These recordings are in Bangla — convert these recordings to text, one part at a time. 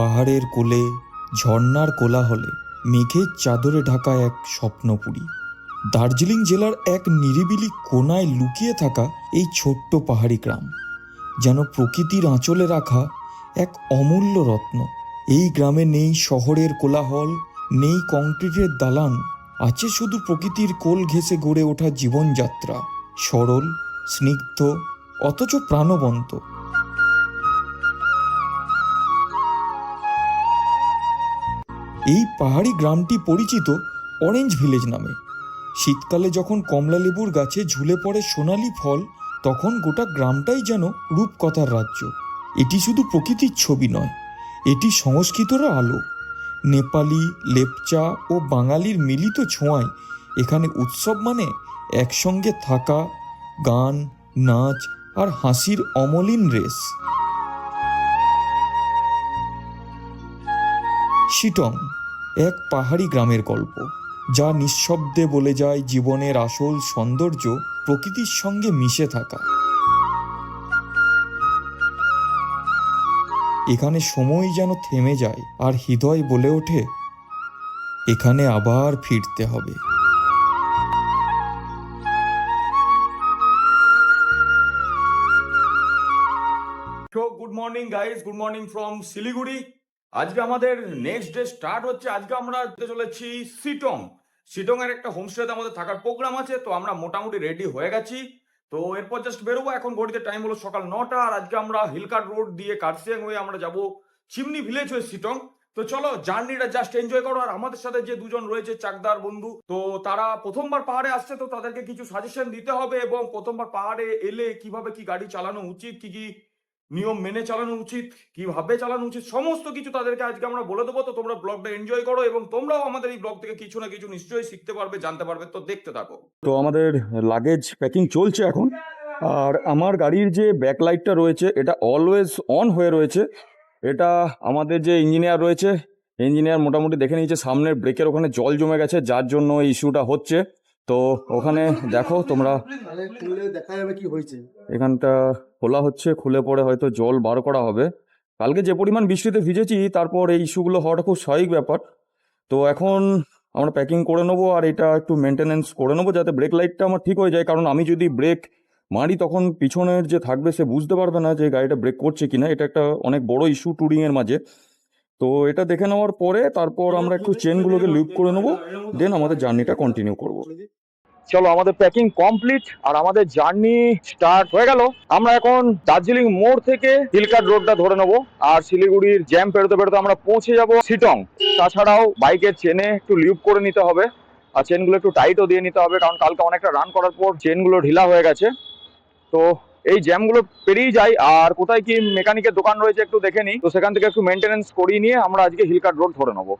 পাহাড়ের কোলে, ঝর্ণার কোলাহলে, মেঘের চাদরে ঢাকা এক স্বপ্নপুরী। দার্জিলিং জেলার এক নিরিবিলি কোনায় লুকিয়ে থাকা এই ছোট্ট পাহাড়ি গ্রাম, যেন প্রকৃতির আঁচলে রাখা এক অমূল্য রত্ন। এই গ্রামে নেই শহরের কোলাহল, নেই কংক্রিটের দালান, আছে শুধু প্রকৃতির কোল ঘেঁষে গড়ে ওঠা জীবনযাত্রা। সরল, স্নিগ্ধ, অথচ প্রাণবন্ত। এই পাহাড়ি গ্রামটি পরিচিত অরেঞ্জ ভিলেজ নামে। শীতকালে যখন কমলালেবুর গাছে ঝুলে পড়ে সোনালি ফল, তখন গোটা গ্রামটাই যেন রূপকথার রাজ্য। এটি শুধু প্রকৃতির ছবি নয়, এটি সংস্কৃতরও আলো। নেপালি, লেপচা ও বাঙালির মিলিত ছোঁয়ায় এখানে উৎসব মানে একসঙ্গে থাকা, গান, নাচ আর হাসির অমলিন রেস। শিটং এক পাহাড়ি গ্রামের গল্প, যা নিঃশব্দে বলে যায় জীবনের আসল সৌন্দর্য প্রকৃতির সঙ্গে মিশে থাকা। এখানে সময় যেন থেমে যায় আর হৃদয় বলে ওঠে, এখানে আবার ফিরতে হবে। Good morning guys good morning from Siliguri আজকে আমাদের নেক্সট ডে স্টার্ট হচ্ছে। আজকে আমরা চলেছি সিটং সিটং এর একটা হোমস্টেতে আমাদের থাকার প্রোগ্রাম আছে, তো আমরা মোটামুটি রেডি হয়ে গেছি। তো এরপর জাস্ট বেরোবো। এখন ঘড়িতে টাইম হলো সকাল নটা, আর আজকে আমরা হিলকাট রোড দিয়ে কার্সিয়াং হয়ে আমরা যাব চিমনি ভিলেজ হয়ে সিটং তো চলো জার্নিটা জাস্ট এনজয় করো। আর আমাদের সাথে যে দুজন রয়েছে, চাকদার বন্ধু, তো তারা প্রথমবার পাহাড়ে আসছে, তো তাদেরকে কিছু সাজেশন দিতে হবে এবং প্রথমবার পাহাড়ে এলে কীভাবে কি গাড়ি চালানো উচিত, কি কি নিয়ম মেনে চালানো উচিত, কীভাবে চালানো উচিত, সমস্ত কিছু তাদেরকে আজকে আমরা বলে দেবো। তো তোমরা ব্লগটা এনজয় করো এবং তোমরাও আমাদের এই ব্লগ থেকে কিছু না কিছু নিশ্চয়ই শিখতে পারবে, জানতে পারবে। তো দেখতে থাকো। তো আমাদের লাগেজ প্যাকিং চলছে এখন। আর আমার গাড়ির যে ব্যাকলাইটটা রয়েছে, এটা অলওয়েজ অন হয়ে রয়েছে। এটা আমাদের যে ইঞ্জিনিয়ার রয়েছে ইঞ্জিনিয়ার মোটামুটি দেখে নিয়েছে, সামনের ব্রেকের ওখানে জল জমে গেছে, যার জন্য ইস্যুটা হচ্ছে। তো ওখানে দেখো তোমরা যাবে এখানটা খোলা হচ্ছে, খুলে পরে হয়তো জল বার করা হবে। কালকে যে পরিমাণ বৃষ্টিতে ভিজেছি, তারপর এই ইস্যুগুলো হওয়াটা খুব স্বাভাবিক ব্যাপার। তো এখন আমরা প্যাকিং করে নেব আর এটা একটু মেনটেনেন্স করে নেব যাতে ব্রেক লাইটটা আমার ঠিক হয়ে যায়। কারণ আমি যদি ব্রেক মারি, তখন পিছনের যে থাকবে সে বুঝতে পারবে না যে গাড়িটা ব্রেক করছে কিনা। এটা একটা অনেক বড় ইস্যু টুরিংয়ের মাঝে। তো এটা দেখে নেওয়ার পরে তারপর আমরা একটু চেনগুলোকে লুপ করে নেব। দেন আমাদের জার্নিটা কন্টিনিউ করব। চলো, আমাদের প্যাকিং কমপ্লিট আর আমাদের জার্নি স্টার্ট হয়ে গেল। আমরা এখন দার্জিলিং মোড় থেকে হিলকাট রোডটা ধরে নেব আর শিলিগুড়ির জ্যাম পেরোতে পেরোতে আমরা পৌঁছে যাব সিটং তাছাড়াও বাইকের চেনে একটু লিউপ করে নিতে হবে আর চেনগুলো একটু টাইটও দিয়ে নিতে হবে কারণ কালকে অনেকটা রান করার পর চেনগুলো ঢিলা হয়ে গেছে। তো এই জ্যামগুলো পেরিয়ে যাই আর কোথায় কি মেকানিকের দোকান রয়েছে একটু দেখে নিই। তো সেখান থেকে একটু মেনটেনেন্স করিয়ে নিয়ে আমরা আজকে হিলকাট রোড ধরে নেব।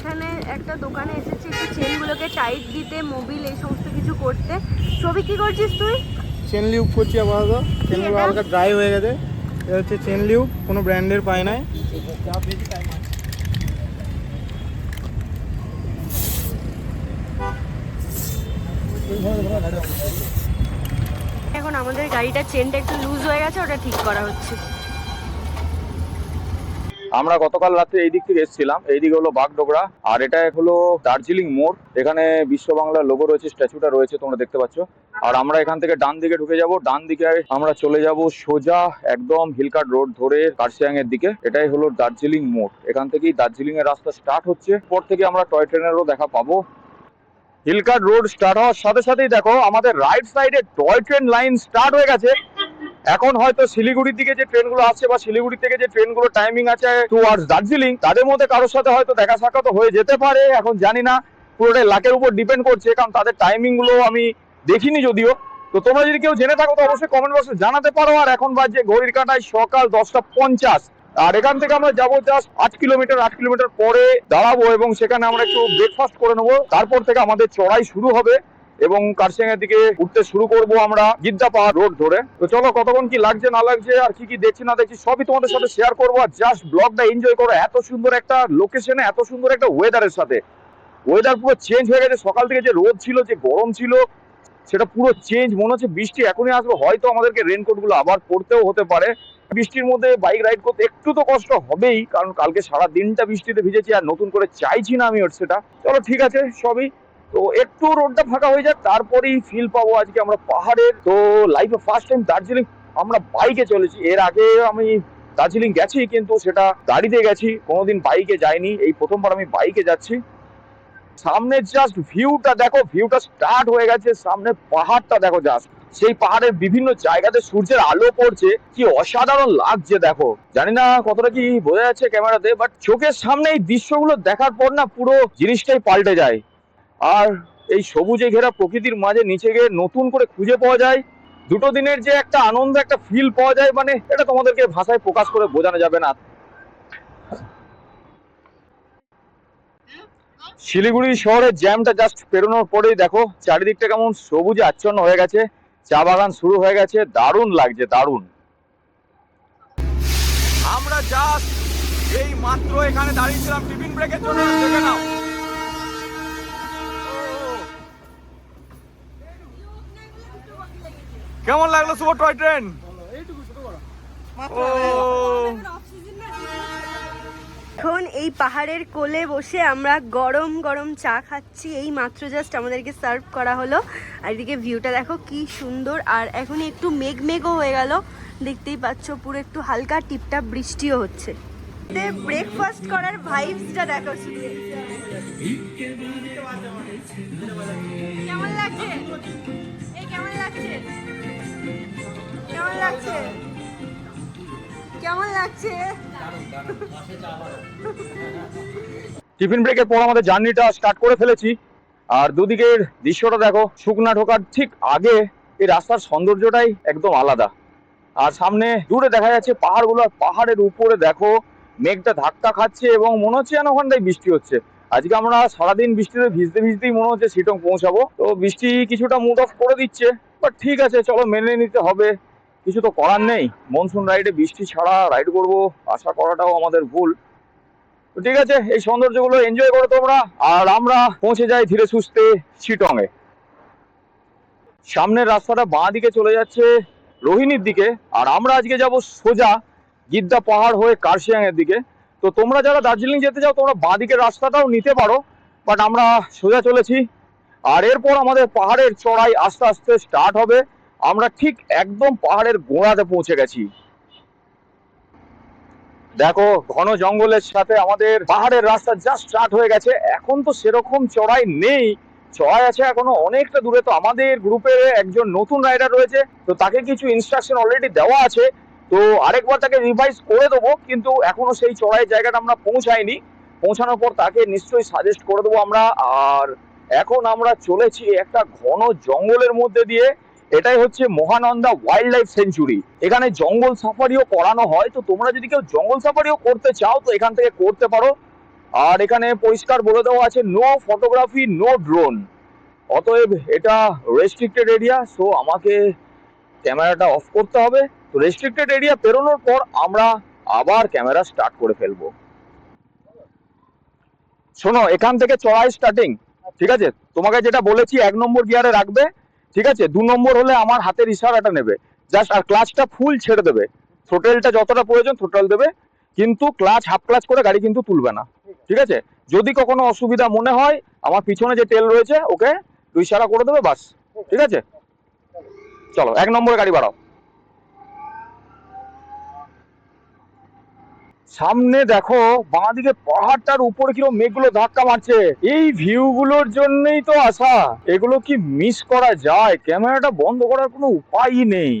এখন একটা দোকানে এসেছি একটু চেনগুলোকে টাইট দিতে মোবিল এই সমস্ত কিছু করতে। ছবি কি করছিস তুই? চেন লিউব করছি আপাতত। চেনগুলো? হালকা ড্রাই হয়ে গেছে। এটা হচ্ছে চেন লিউব কোনো ব্র্যান্ডের পায় নাই। এখন আমাদের গাড়িটার চেনটা একটু লুজ হয়ে গেছে ওটা ঠিক করা হচ্ছে। আমরা গতকাল রাতে এই দিক থেকে এসেছিলাম। এইদিকে হলো বাগডোগরা, আর এটা হলো দার্জিলিং মোড়। এখানে বিশ্ব বাংলার লোগো রয়েছে, স্ট্যাচুটা রয়েছে, তোমরা দেখতে পাচ্ছ। আর আমরা এখান থেকে ডান দিকে ঢুকে যাব। ডান দিকে আমরা চলে যাব সোজা একদম হিলকাট রোড ধরে কার্শিয়াং এর দিকে। এটাই হলো দার্জিলিং মোড়। এখান থেকেই দার্জিলিং এর রাস্তা স্টার্ট হচ্ছে। পর থেকে আমরা টয় ট্রেনেরও দেখা পাবো। হিলকাট রোড স্টার্ট হওয়ার সাথে সাথেই দেখো, আমাদের রাইট সাইডে টয় ট্রেন লাইন স্টার্ট হয়ে গেছে। এখন হয়তো শিলিগুড়ির দিকে যে ট্রেনগুলো আসছে বা শিলিগুড়ি থেকে যে ট্রেনগুলো টাইমিং আছে টুয়ার্ডস দার্জিলিং তাদের মধ্যে কারোর সাথে হয়তো দেখা সাক্ষাৎ হয়ে যেতে পারে, এখন জানি না। পুরোটাই লাকের উপর ডিপেন্ড করছে, কারণ তাদের টাইমিংগুলো আমি দেখিনি যদিও। তো তোমরা যদি কেউ জেনে থাকো তো অবশ্যই কমেন্ট বক্সে জানাতে পারো। আর এখন বাজে ঘড়ির কাঁটায় সকাল দশটা পঞ্চাশ। আর এখান থেকে আমরা যাব জাস্ট আট কিলোমিটার আট কিলোমিটার পরে দাঁড়াবো এবং সেখানে আমরা একটু ব্রেকফাস্ট করে নেব। তারপর থেকে আমাদের চড়াই শুরু হবে। এবং কার্শিয়াং এর দিকে উঠতে শুরু করব আমরা গিদ্দা পাহাড় রোড ধরে। তো চলো কতক্ষণ কি লাগছে, না লাগছে, আর কি কি দেখছি, না দেখছি, সবই তোমাদের সাথে শেয়ার করব। আর জাস্ট ব্লগটা এনজয় করো, এত সুন্দর একটা লোকেশনে এত সুন্দর একটা ওয়েদারের সাথে। ওয়েদার পুরো চেঞ্জ হয়ে গেছে। সকাল থেকে যে রোদ ছিল, যে গরম ছিল, সেটা পুরো চেঞ্জ মনে হচ্ছে বৃষ্টি এখনই আসবে। হয়তো আমাদেরকে রেনকোটগুলো আবার পড়তেও হতে পারে। বৃষ্টির মধ্যে বাইক রাইড করতে একটু তো কষ্ট হবেই, কারণ কালকে সারা দিনটা বৃষ্টিতে ভিজেছি আর নতুন করে চাইছি না আমি ওর সেটা। চলো ঠিক আছে, সবই। তো একটু রোডটা ফাঁকা হয়ে যাক, তারপরেই ফিল পাবো আজকে আমরা পাহাড়ের। তো লাইফে ফার্স্ট টাইম দার্জিলিং, আমরা বাইকে চলেছি। এর আগে আমি দার্জিলিং গেছি, কিন্তু সেটা গাড়িতে গেছি। কোনোদিন বাইকে যাইনি। এই প্রথমবার আমি বাইকে যাচ্ছি। সামনে জাস্ট ভিউটা দেখো ভিউটা স্টার্ট হয়ে গেছে। সামনে পাহাড়টা দেখো জাস্ট সেই পাহাড়ের বিভিন্ন জায়গাতে সূর্যের আলো পড়ছে। কি অসাধারণ লাগছে দেখো। জানি না কতটা কি বোঝা যাচ্ছে ক্যামেরাতে বাট চোখের সামনে এই দৃশ্যগুলো দেখার পর না পুরো জিনিসটাই পাল্টে যায়। আর এই সবুজে ঘেরা প্রকৃতির মাঝে নিচে গিয়ে নতুন করে খুঁজে পাওয়া যায়। দুটো দিনের যে একটা আনন্দ, একটা ফিল পাওয়া যায় মানে এটা তোমাদেরকে ভাষায় প্রকাশ করে বোঝানো যাবে না। শিলিগুড়ি শহরের জ্যামটা জাস্ট পেরোনোর পরেই দেখো, চারিদিকটা কেমন সবুজে আচ্ছন্ন হয়ে গেছে। চা বাগান শুরু হয়ে গেছে, দারুণ লাগছে, দারুণ। আমরা জাস্ট এই মাত্র এখানে দাঁড়িয়েছিলাম, টিফিন ব্রেকের জন্য দেখে নাও। কেমন লাগল সুপার টয় ট্রেন? এখন এই পাহাড়ের কোলে বসে আমরা গরম গরম চা খাচ্ছি। এই মাত্র জাস্ট আমাদেরকে সার্ভ করা হলো। আর এদিকে ভিউটা দেখো কি সুন্দর। আর এখন একটু মেঘ মেঘও হয়ে গেল। দেখতেই পাচ্ছ পুরো একটু হালকা টিপটাপ বৃষ্টিও হচ্ছে। ব্রেকফাস্ট করার ভাইবসটা দেখো শুধু। কেমন লাগছে? কেমন লাগছে? কেমন লাগছে? কেমন লাগছে? টিফিন ব্রেকের পর আমাদের জার্নিটা স্টার্ট করে ফেলেছি। আর দুদিকের দৃশ্যটা দেখো, শুকনা ঢোকার ঠিক আগে এই রাস্তার সৌন্দর্যটাই একদম আলাদা। আর সামনে দূরে দেখা যাচ্ছে পাহাড়গুলো, আর পাহাড়ের উপরে দেখো, মেঘটা ধাক্কা খাচ্ছে এবং মনে হচ্ছে যেন ওখানটায় বৃষ্টি হচ্ছে। আজকে আমরা সারাদিন বৃষ্টিতে ভিজতে ভিজতেই মনে হচ্ছে সিটং পৌঁছাবো। তো বৃষ্টি কিছুটা মুড অফ করে দিচ্ছে বাট ঠিক আছে, চলো মেনে নিতে হবে। কিছু তো করার নেই। মনসুন রাইডে বৃষ্টি ছাড়া রাইড করব, আশা করাটাও আমাদের ভুল। তো ঠিক আছে, এই সৌন্দর্যগুলো এনজয় করো তোমরা, আর আমরা পৌঁছে যাই ধীরে সুস্থে শিটং এ সামনের রাস্তাটা বাঁ দিকে চলে যাচ্ছে রোহিণীর দিকে, আর আমরা আজকে যাব সোজা গিদ্দা পাহাড় হয়ে কার্শিয়াং এর দিকে। তো তোমরা যারা দার্জিলিং যেতে চাও, তোমরা বাঁ দিকের রাস্তাটাও নিতে পারো বাট আমরা সোজা চলেছি। আর এরপর আমাদের পাহাড়ের চড়াই আস্তে আস্তে স্টার্ট হবে। আমরা ঠিক একদম পাহাড়ের গোড়াতে পৌঁছে গেছি। দেখো, ঘন জঙ্গলের সাথে আমাদের পাহাড়ের রাস্তা জাস্ট স্টার্ট হয়ে গেছে। এখন তো সেরকম চড়াই নেই। চড়াই আছে এখনও অনেকটা দূরে। তো আমাদের গ্রুপে একজন নতুন রাইডার রয়েছে। তো তাকে কিছু ইনস্ট্রাকশন অলরেডি দেওয়া আছে। তো আরেকবার তাকে রিভাইজ করে দেবো। কিন্তু এখনও সেই চড়াই জায়গাটা আমরা পৌঁছাইনি। পৌঁছানোর পর তাকে নিশ্চয়ই সাজেস্ট করে দেবো আমরা। আর এখন আমরা চলেছি একটা ঘন জঙ্গলের মধ্যে দিয়ে। এটাই হচ্ছে মহানন্দা ওয়াইল্ড লাইফ সেঞ্চুরি এখানে জঙ্গল সাফারিও করানো হয়, তো তোমরা যদি কেউ জঙ্গল সাফারিও করতে চাও, তো এখান থেকে করতে পারো। আর এখানে পরিষ্কার বলে দেওয়া আছে নো ফটোগ্রাফি নো ড্রোন অতএব এটা রেস্ট্রিক্টেড এরিয়া সো আমাকে ক্যামেরাটা অফ করতে হবে। তো রেস্ট্রিক্টেড এরিয়া পেরোনোর পর আমরা আবার ক্যামেরা স্টার্ট করে ফেলব। শোনো, এখান থেকে চড়াই স্টার্টিং ঠিক আছে? তোমাকে যেটা বলেছি, এক নম্বর গিয়ারে রাখবে। ঠিক আছে? দু নম্বর হলে আমার হাতের ইশারাটা নেবে। জাস্ট আর ক্লাচটা ফুল ছেড়ে দেবে। থ্রোটেলটা যতটা প্রয়োজন থ্রোটেল দেবে। কিন্তু ক্লাচ হাফ ক্লাচ করে গাড়ি কিন্তু তুলবে না। ঠিক আছে? যদি কখনো অসুবিধা মনে হয়, আমার পিছনে যে তেল রয়েছে, ওকে ইশারা করে দেবে, বাস। ঠিক আছে? চলো, এক নম্বরে গাড়ি বাড়াও। সামনে দেখো বাঁদিকে পাহাড়টার উপরে কীরকম মেঘগুলো ধাক্কা মারছে। এই ভিউ গুলোর জন্যই তো আসা। এগুলো কি মিস করা যায়? ক্যামেরাটা বন্ধ করার কোনো উপায়ই নেই।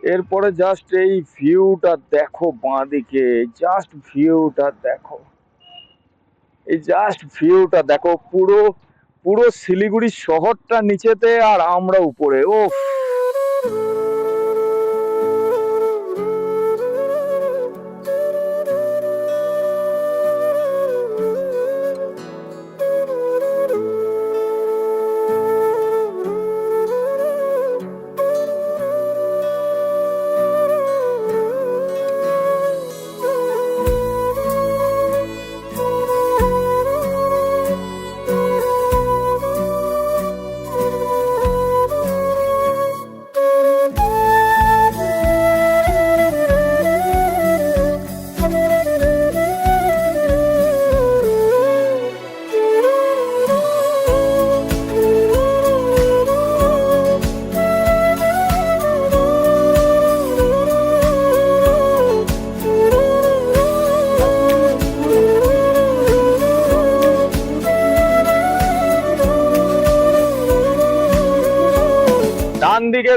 এরপরে জাস্ট এই ভিউটা দেখো বাঁদিকে জাস্ট ভিউটা দেখো। এই জাস্ট ভিউটা দেখো, পুরো পুরো শিলিগুড়ি শহরটা নিচেতে আর আমরা উপরে। ও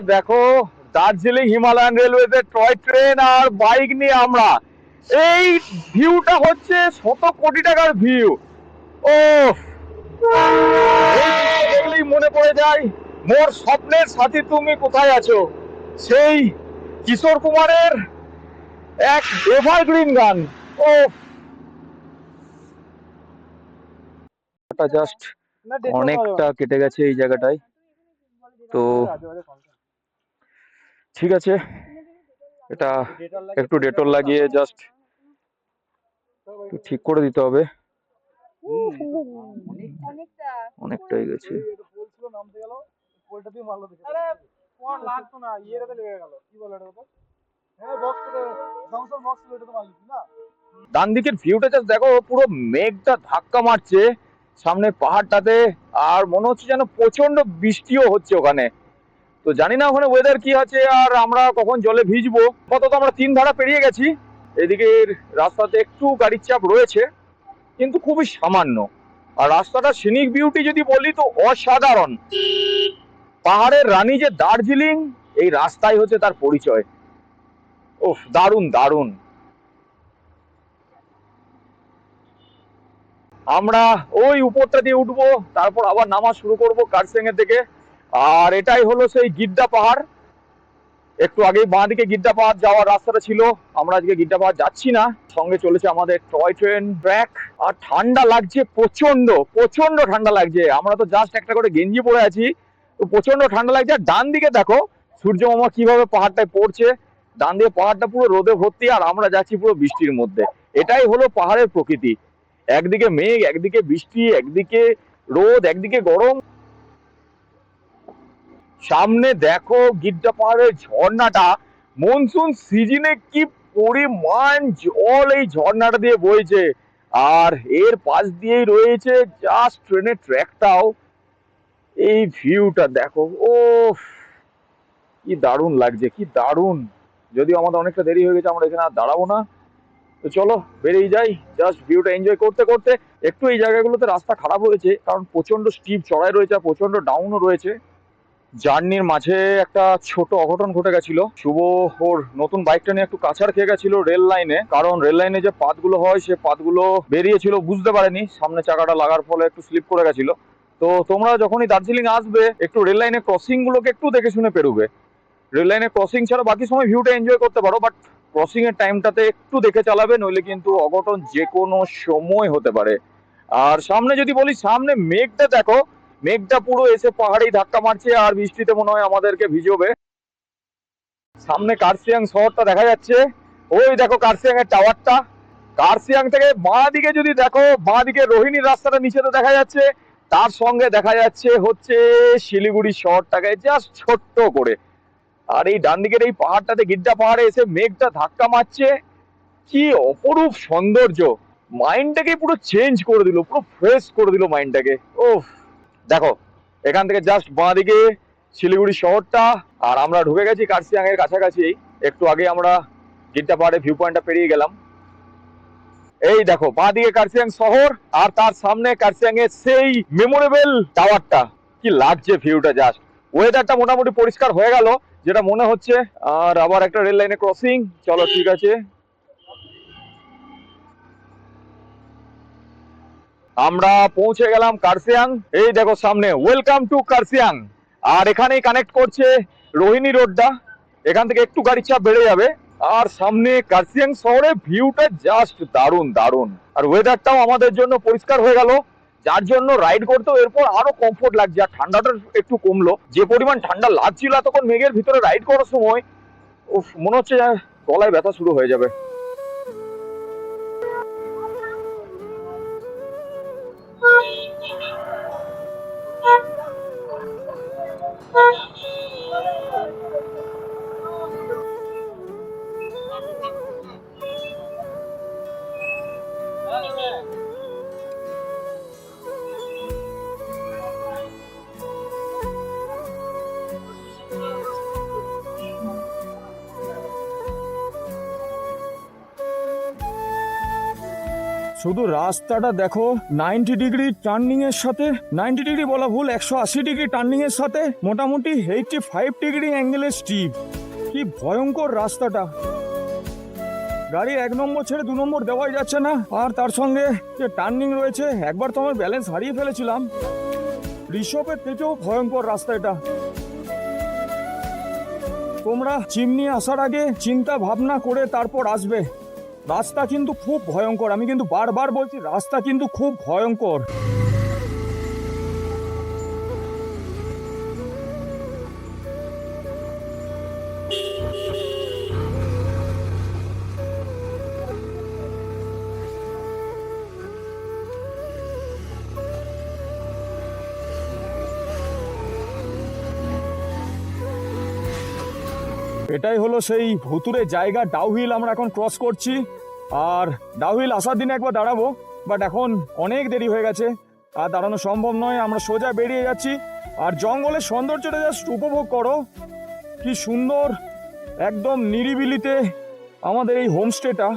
দেখো দার্জিলিং হিমালয়ান রেলওয়েতে টয় ট্রেন আর বাইক নিয়ে আমরা এই ভিউটা হচ্ছে শত কোটি টাকার ভিউ ও দেখলেই মনে পড়ে যায় মোর স্বপ্নের সাথী তুমি কোথায় আছো সেই কিশোর কুমারের এক এভারগ্রিন গান ও জাস্ট অনেকটা কেটে গেছে এই জায়গাটায় তো ঠিক আছে। এটা একটু ডেটল লাগিয়ে জাস্ট ঠিক করে দিতে হবে। অনেকটাই গেছে। ডান দিকের ভিউটা জাস্ট দেখো, পুরো মেঘটা ধাক্কা মারছে। সামনে পাহাড়টাতে, আর মনে হচ্ছে যেন প্রচণ্ড বৃষ্টিও হচ্ছে ওখানে। তো জানি না ওখানে ওয়েদার কি আছে আর আমরা কখন জলে ভিজবো। কত তো আমরা তিন ধারা পেরিয়ে গেছি। এদিকে রাস্তাতে একটু গাড়ির চাপ রয়েছে, কিন্তু খুবই সামান্য। আর রাস্তাটা সিনিক বিউটি যদি বলি তো অসাধারণ। পাহাড়ের রানী যে দার্জিলিং, এই রাস্তাই হচ্ছে তার পরিচয়। ওফ দারুণ দারুণ। আমরা ওই উপরটা দিয়ে উঠবো, তারপর আবার নামা শুরু করব কারসেং এর দিকে। আর এটাই হলো সেই গিদ্দা পাহাড়। একটু আগেই বাঁ দিকে গিদ্দা পাহাড় যাওয়ার রাস্তাটা ছিল। আমরা আজকে গিদ্দা পাহাড় যাচ্ছি না, সঙ্গে চলেছে আমাদের টয় ট্রেন ট্র্যাক আর ঠান্ডা লাগছে প্রচণ্ড প্রচণ্ড ঠান্ডা লাগছে। আমরা তো জাস্ট একটা করে গেঞ্জি পরে আছি। তো প্রচণ্ড ঠান্ডা লাগছে। আর ডান দিকে দেখো সূর্য মামা কীভাবে পাহাড়টায় পড়ছে। ডান দিকে পাহাড়টা পুরো রোদে ভর্তি, আর আমরা যাচ্ছি পুরো বৃষ্টির মধ্যে। এটাই হলো পাহাড়ের প্রকৃতি। একদিকে মেঘ, একদিকে বৃষ্টি, একদিকে রোদ, একদিকে গরম। সামনে দেখো গিদ্দা পাহাড়ের ঝর্ণাটা। মনসুন সিজনে কি পরিমাণ জল এই ঝর্ণাটা দিয়ে বইছে। আর এর পাশ দিয়েই রয়েছে জাস্ট ট্রেনের ট্র্যাকটাও এই ভিউটা দেখো ও কি দারুণ লাগছে, কি দারুণ। যদিও আমাদের অনেকটা দেরি হয়ে গেছে, আমরা এখানে আর দাঁড়াবো না। তো চলো, বেরিয়ে যাই জাস্ট ভিউটা এনজয় করতে করতে। একটু এই জায়গাগুলোতে রাস্তা খারাপ হয়েছে, কারণ প্রচণ্ড স্টিপ চড়াই রয়েছে আর প্রচণ্ড ডাউনও রয়েছে। জার্নির মাঝে একটা ছোট অঘটন ঘটে গেছিল। শুভ ওর নতুন বাইকটা নিয়ে একটু কাছাড় খেয়ে গেছিল রেল লাইনে। কারণ রেল লাইনে যে পাতগুলো হয়, সে পাতগুলো বেরিয়েছিল বুঝতে পারেনি। সামনে চাকাটা লাগার ফলে একটু স্লিপ করে গেছিল। তো তোমরা যখনই দার্জিলিং আসবে, একটু রেল লাইনে ক্রসিং গুলোকে একটু দেখে শুনে পেরোবে রেল লাইনে ক্রসিং ছাড়া বাকি সময় ভিউটা এনজয় করতে পারো বাট ক্রসিং এর টাইমটাতে একটু দেখে চালাবে, নইলে কিন্তু অঘটন যে কোনো সময় হতে পারে। আর সামনে যদি বলি, সামনে মেঘটা দেখো মেঘটা পুরো এসে পাহাড়েই ধাক্কা মারছে আর বৃষ্টিতে মনে হয় আমাদেরকে ভিজবে। সামনে কার্সিয়াং শহরটা দেখা যাচ্ছে। ওই দেখো কার্সিয়াং এর টাওয়ারটা। কার্সিয়াং থেকে বাঁ দিকে যদি দেখো বাঁ দিকে রোহিণীর রাস্তাটা নিচেতে দেখা যাচ্ছে। তার সঙ্গে দেখা যাচ্ছে হচ্ছে শিলিগুড়ি শহরটাকে জাস্ট ছোট্ট করে। আর এই ডান দিকের এই পাহাড়টাতে গিড্ডা পাহাড়ে এসে মেঘটা ধাক্কা মারছে। কি অপরূপ সৌন্দর্য। মাইন্ডটাকে পুরো চেঞ্জ করে দিল, পুরো ফ্রেশ করে দিল মাইন্ডটাকে ও দেখো, এখান থেকে জাস্ট বাঁ দিকে শিলিগুড়ি শহরটা, আর আমরা ঢুকে গেছি কার্সিয়াং এর কাছাকাছি। একটু আগে আমরা গিড্ডা পাহাড়ে ভিউ পয়েন্টটা পেরিয়ে গেলাম। এই দেখো বাঁ দিকে কার্সিয়াং শহর, আর তার সামনে কার্সিয়াং এর সেই মেমোরেবল টাওয়ারটা কি লাগছে ভিউটা জাস্ট ওয়েদারটা মোটামুটি পরিষ্কার হয়ে গেল, যেটা মনে হচ্ছে, আর আবার একটা রেল লাইনে ক্রসিং চলো, ঠিক আছে। আমরা পৌঁছে গেলাম কার্সিয়াং। এই দেখো সামনে ওয়েলকাম টু কার্সিয়াং। আর এখানেই কানেক্ট করছে রোহিণী রোডটা। এখান থেকে একটু গাড়ির চাপ বেড়ে যাবে। আর সামনে কার্সিয়াং শহরে ভিউটা জাস্ট দারুণ দারুণ। আর ওয়েদারটাও আমাদের জন্য পরিষ্কার হয়ে গেল। যার জন্য রাইড করতেও এরপর আরও কমফোর্ট লাগছে। আর ঠান্ডাটা একটু কমলো। যে পরিমাণ ঠান্ডা লাগছিল তখন মেঘের ভিতরে রাইড করার সময়, উফ, মনে হচ্ছে গলায় ব্যথা শুরু হয়ে যাবে। শুধু রাস্তাটা দেখো নাইনটি ডিগ্রি টার্নিং এর সাথে নাইনটি ডিগ্রি বলা ভুল, একশো আশি ডিগ্রি টার্নিং এর সাথে, মোটামুটি এইটটি ফাইভ ডিগ্রি অ্যাঙ্গেলের স্টিপ কি ভয়ঙ্কর রাস্তাটা। গাড়ি এক নম্বর ছেড়ে দু নম্বর দেওয়াই যাচ্ছে না, আর তার সঙ্গে যে টার্নিং রয়েছে, একবার তো আমার ব্যালেন্স হারিয়ে ফেলেছিলাম। ঋষভের থেকেও ভয়ঙ্কর রাস্তা এটা। তোমরা চিমনি আসার আগে চিন্তা ভাবনা করে তারপর আসবে। রাস্তা কিন্তু খুব ভয়ঙ্কর। আমি কিন্তু বারবার বলছি, রাস্তা কিন্তু খুব ভয়ঙ্কর। এটাই হলো সেই ভুতুরে জায়গা, ডাউহিল আমরা এখন ক্রস করছি। আর ডাউহিল আসার দিনে একবার দাঁড়াবো বাট এখন অনেক দেরি হয়ে গেছে। আর দাঁড়ানো সম্ভব নয়, আমরা সোজা বেরিয়ে যাচ্ছি। আর জঙ্গলের সৌন্দর্যটা জাস্ট উপভোগ করো। কি সুন্দর, একদম নিরিবিলিতে আমাদের এই হোমস্টেটা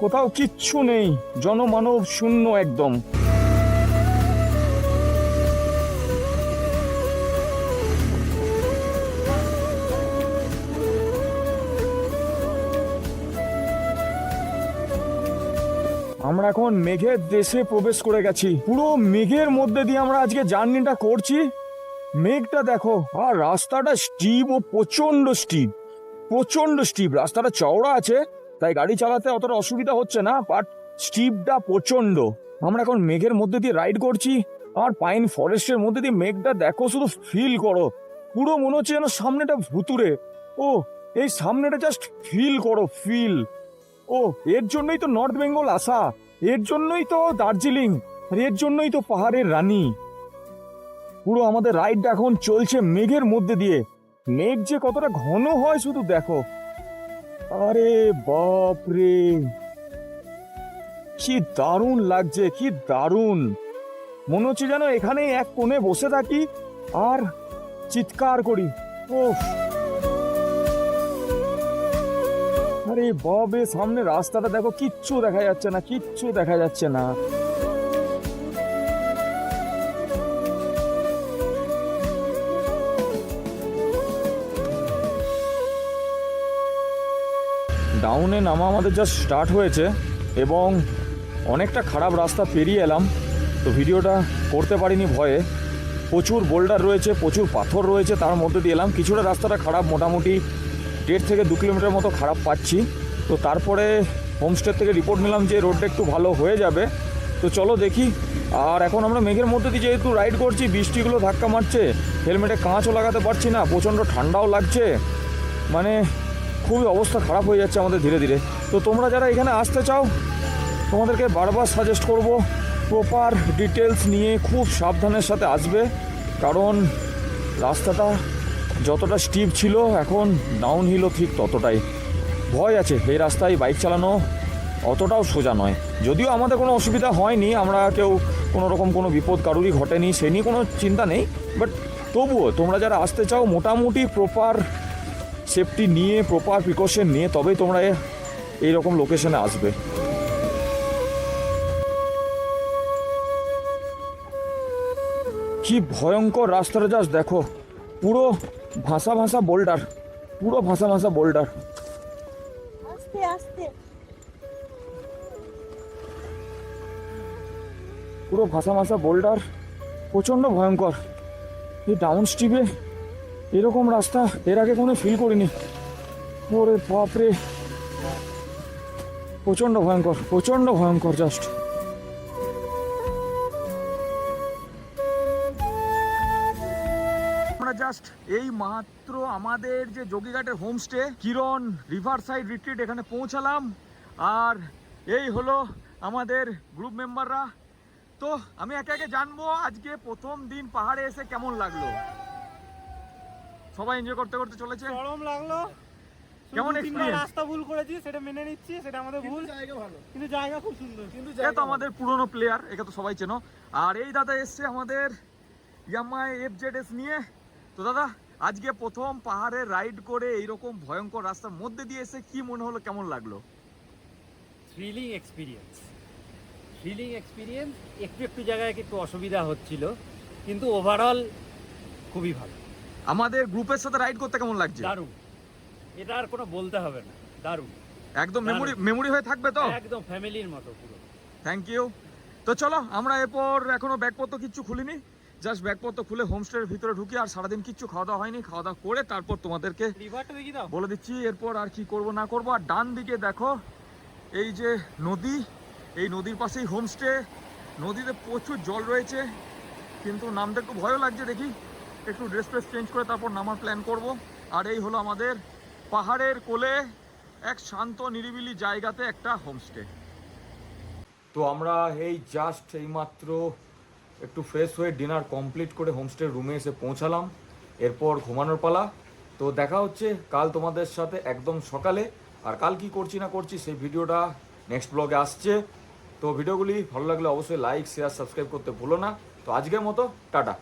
কোথাও কিচ্ছু নেই, জনমানব শূন্য একদম। এখন মেঘের দেশে প্রবেশ করে গেছি। পুরো মেঘের মধ্যে দিয়ে আমরা আজকে জার্নিটা করছি। মেঘটা দেখো, আর রাস্তাটা স্টিপ ও প্রচণ্ড স্টিপ প্রচণ্ড স্টিপ রাস্তাটা চওড়া আছে, তাই গাড়ি চালাতে অতটা অসুবিধা হচ্ছে না বাট স্টিপটা প্রচণ্ড আমরা এখন মেঘের মধ্যে দিয়ে রাইড করছি, আর পাইন ফরেস্টের মধ্যে দিয়ে মেঘটা দেখো, শুধু ফিল করো। পুরো মনে হচ্ছে যেন সামনেটা ভুতুরে ও, এই সামনেটা জাস্ট ফিল করো ফিল ও, এর জন্যই তো নর্থ বেঙ্গল আসা। এর জন্যই তো দার্জিলিং, আর এর জন্যই তো পাহাড়ের রানী। পুরো আমাদের রাইডটা এখন চলছে মেঘের মধ্যে দিয়ে। মেঘ যে কতটা ঘন হয় শুধু দেখো। আরে বাপ রে কি দারুণ লাগছে, কি দারুণ! মনে হচ্ছে যেন এখানে এক কোণে বসে থাকি আর চিৎকার করি। ওফ আরে বাবে, সামনে রাস্তাটা দেখো, কিচ্ছু দেখা যাচ্ছে না, কিচ্ছু দেখা যাচ্ছে না। ডাউনে নামা আমাদের জাস্ট স্টার্ট হয়েছে, এবং অনেকটা খারাপ রাস্তা পেরিয়ে এলাম, তো ভিডিওটা করতে পারিনি ভয়ে। প্রচুর বোল্ডার রয়েছে, প্রচুর পাথর রয়েছে, তার মধ্যে দিয়ে এলাম। কিছুটা রাস্তাটা খারাপ, মোটামুটি দেড় থেকে দু কিলোমিটার মতো খারাপ পাচ্ছি। তো তারপরে হোমস্টে থেকে রিপোর্ট নিলাম যে রোডটা একটু ভালো হয়ে যাবে। তো চলো দেখি। আর এখন আমরা মেঘের মধ্যে দিয়ে যেহেতু রাইড করছি, বৃষ্টিগুলো ধাক্কা মারছে, হেলমেটে কাঁচও লাগাতে পারছি না, প্রচণ্ড ঠান্ডাও লাগছে। মানে খুবই অবস্থা খারাপ হয়ে যাচ্ছে আমাদের ধীরে ধীরে। তো তোমরা যারা এখানে আসতে চাও, তোমাদেরকে বারবার সাজেস্ট করব প্রপার ডিটেলস নিয়ে খুব সাবধানের সাথে আসবে। কারণ রাস্তাটা যতটা স্টিপ ছিল, এখন ডাউন হিলও ঠিক ততটাই। ভয় আছে, এই রাস্তায় বাইক চালানো অতটাও সোজা নয়। যদিও আমাদের কোনো অসুবিধা হয়নি, আমরা কেউ কোনো রকম কোনো বিপদ কারুরই ঘটেনি, সে নিয়ে কোনো চিন্তা নেই। বাট তবুও তোমরা যারা আসতে চাও, মোটামুটি প্রপার সেফটি নিয়ে প্রপার প্রিকশন নিয়ে, তবেই তোমরা এই রকম লোকেশনে আসবে। কি ভয়ঙ্কর রাস্তাটা জাস্ট দেখো। পুরো ভাষা ভাষা বোল্ডার পুরো ভাষা ভাষা বোল্ডার। আস্তে আস্তে। পুরো ভাষা ভাষা বোল্ডার প্রচণ্ড ভয়ঙ্কর। এই ডাউন স্ট্রিপে এরকম রাস্তা এর আগে কোনো ফিল করিনি। ওরে বাপরে। প্রচণ্ড ভয়ঙ্কর প্রচণ্ড ভয়ঙ্কর জাস্ট এই মাত্র আমাদের যে যোগীঘাটের homestay Kiran river side retreat এখানে পৌঁছালাম। আর এই হলো আমাদের গ্রুপ মেম্বাররা তো আমি একে একে জানব আজকে প্রথম দিন পাহাড়ে এসে কেমন লাগল। সবাই এনজয় করতে করতে চলেছে। গরম লাগল। কেমন তিনবার রাস্তা ভুল করেছি সেটা মেনে নিচ্ছি সেটা আমাদের ভুল। জায়গা ভালো। কিন্তু জায়গা খুব সুন্দর। কিন্তু এ তো আমাদের পুরনো প্লেয়ার একে তো সবাই চেনো। আর এই দাদা এসছে আমাদের ইয়ামাই এফ জেড এস নিয়ে। তো দাদা আজকে প্রথম পাহাড়ে রাইড করে এইরকম ভয়ঙ্কর রাস্তার মধ্যে দিয়ে এসে কি মনে হলো কেমন লাগল? থ্রিলিং এক্সপিরিয়েন্স ফিলিং এক্সপিরিয়েন্স একটু একটু জায়গায় একটু অসুবিধা হচ্ছিল কিন্তু ওভারঅল খুবই ভালো। আমাদের গ্রুপের সাথে রাইড করতে কেমন লাগছে? দারুণ। এটা আর কোনো বলতে হবে না দারুণ। একদম মেমোরি মেমোরি হয়ে থাকবে তো? একদম ফ্যামিলির মতো পুরো। থ্যাংক ইউ তো চলো আমরা এরপর এখনও ব্যাগপত্র কিচ্ছু খুলিনি। জাস্ট ব্যাগপত্র খুলে হোমস্টের ভিতরে ঢুকি আর সারাদিন কিচ্ছু খাওয়া দাওয়া হয়নি। খাওয়া দাওয়া করে তারপর তোমাদেরকে বলে দিচ্ছি এরপর আর কি করব না করব। আর ডান দিকে দেখো এই যে নদী এই নদীর পাশেই হোমস্টে নদীতে প্রচুর জল রয়েছে কিন্তু নামতে একটু ভয়ও লাগছে দেখি। একটু ড্রেস ফ্রেস চেঞ্জ করে তারপর নামার প্ল্যান করব। আর এই হলো আমাদের পাহাড়ের কোলে এক শান্ত নিরিবিলি জায়গাতে একটা হোমস্টে তো আমরা এই জাস্ট এইমাত্র একটু ফ্রেশ হয়ে ডিনার কমপ্লিট করে হোমস্টের রুমে এসে পৌঁছালাম। এরপর ঘুমানোর পালা। তো দেখা হচ্ছে, কাল তোমাদের সাথে একদম সকালে। আর কাল কি করছি না করছি, সেই ভিডিওটা নেক্সট ব্লগে আসছে। তো ভিডিওগুলি ভালো লাগলে অবশ্যই লাইক শেয়ার সাবস্ক্রাইব করতে ভুলো না। তো আজকের মতো, টাটা।